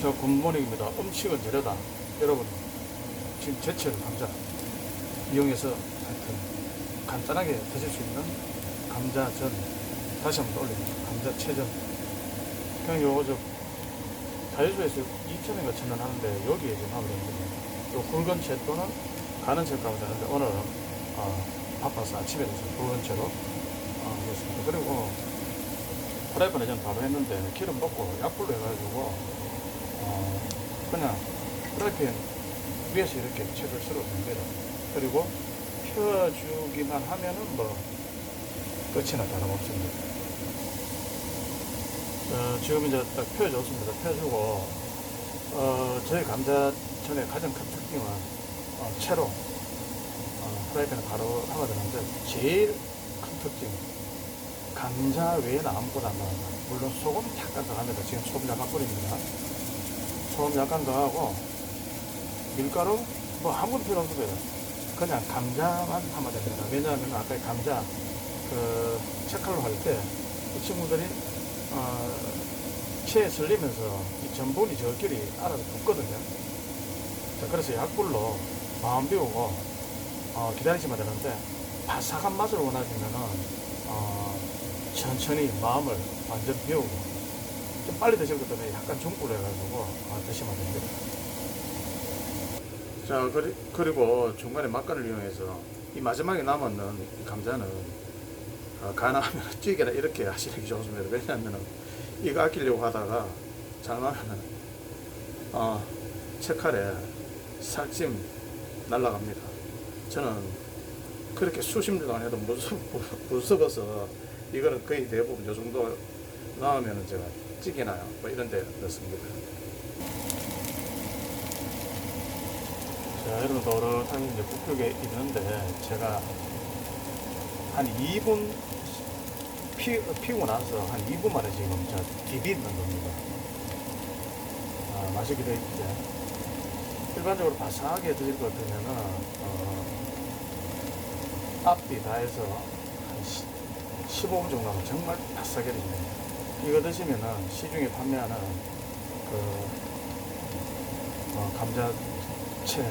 저 굿모닝입니다. 음식은 재료다. 여러분, 지금 제철 감자 이용해서 하여튼 간단하게 드실 수 있는 감자전 다시 한번 올립니다. 감자채전. 그냥 요거 저 다이소에서 2,000원인가 1,000원 하는데 여기에 지금 하면 되거든요. 요 굵은 채 또는 가는 채로 가면 되는데 오늘은 어, 바빠서 아침에 돼서 굵은 채로 어, 했습니다. 그리고 프라이팬에 전 바로 했는데 기름 붓고 약불로 해가지고 어, 그냥 프라이팬 위에서 이렇게 채를 썰어 됩니다. 그리고 펴주기만 하면은 뭐 끝이나 다름없습니다. 어, 지금 이제 딱 펴줬습니다. 펴주고 어, 저희 감자전의 가장 큰 특징은 어, 채로 어, 프라이팬에 바로 하면 되는데 제일 큰 특징 감자 외에는 아무것도 안 나옵니다. 물론 소금 약간 더 합니다. 지금 소금 약간 뿌립니다. 소금 약간 더 하고 밀가루 뭐 아무것도 필요 없습니다. 그냥 감자만 하면 됩니다. 왜냐하면 아까 이 감자 그 채칼로 할 때 이 친구들이 어, 체에 설리면서 이 전분이 저끼리 알아서 붙거든요. 자, 그래서 약불로 마음 비우고 어, 기다리시면 되는데 바삭한 맛을 원하시면은 어, 천천히 마음을 완전 비우고 좀 빨리 드실 것 때문에 약간 중불로 해가지고 어, 드시면 됩니다. 자, 그리, 그리고 중간에 막간을 이용해서 이 마지막에 남았는 이 감자는 어, 가능하면 찌개나 이렇게 하시는 게 좋습니다. 왜냐하면 이거 아끼려고 하다가 잘못하면 어, 채칼에 살찜 날라갑니다. 저는 그렇게 수십 년 동안 해도 무섭, 무섭어서 이거는 거의 대부분 요 정도 나오면 제가 찌개나 뭐 이런 데 넣습니다. 자, 여러분 노릇하게 이제 굽게 있는데 제가 한 2분 피, 피고 나서 한 2분 만에 지금 저 디비는 겁니다. 아, 맛있게 돼 있죠. 일반적으로 바삭하게 드실 것 같으면은 어, 앞뒤 다 해서 한 15분 정도 하면 정말 바삭해집니다. 이거 드시면은 시중에 판매하는 그 어, 감자채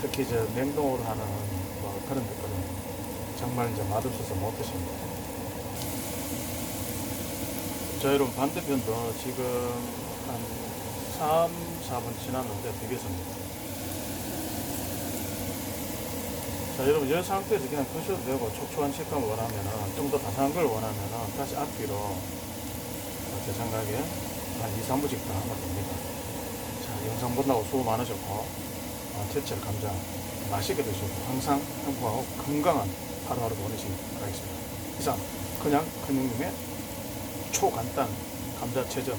특히 저 냉동으로 하는 뭐 그런 것들은 정말 이제 맛없어서 못 드십니다. 자, 여러분 반대편도 지금 한 3, 4분 지났는데 비겠습니다. 자, 여러분 이 상태에서 그냥 드셔도 되고 촉촉한 식감을 원하면은 좀 더 바삭한 걸 원하면은 다시 앞뒤로 제 생각에 한 2, 3분씩 더 하면 됩니다. 자, 영상 본다고 수고 많으셨고 어, 제철 감자 맛있게 드시고 항상 행복하고 건강한 하루하루 보내시기 바라겠습니다. 이상 그냥 큰형님의 초간단 감자채전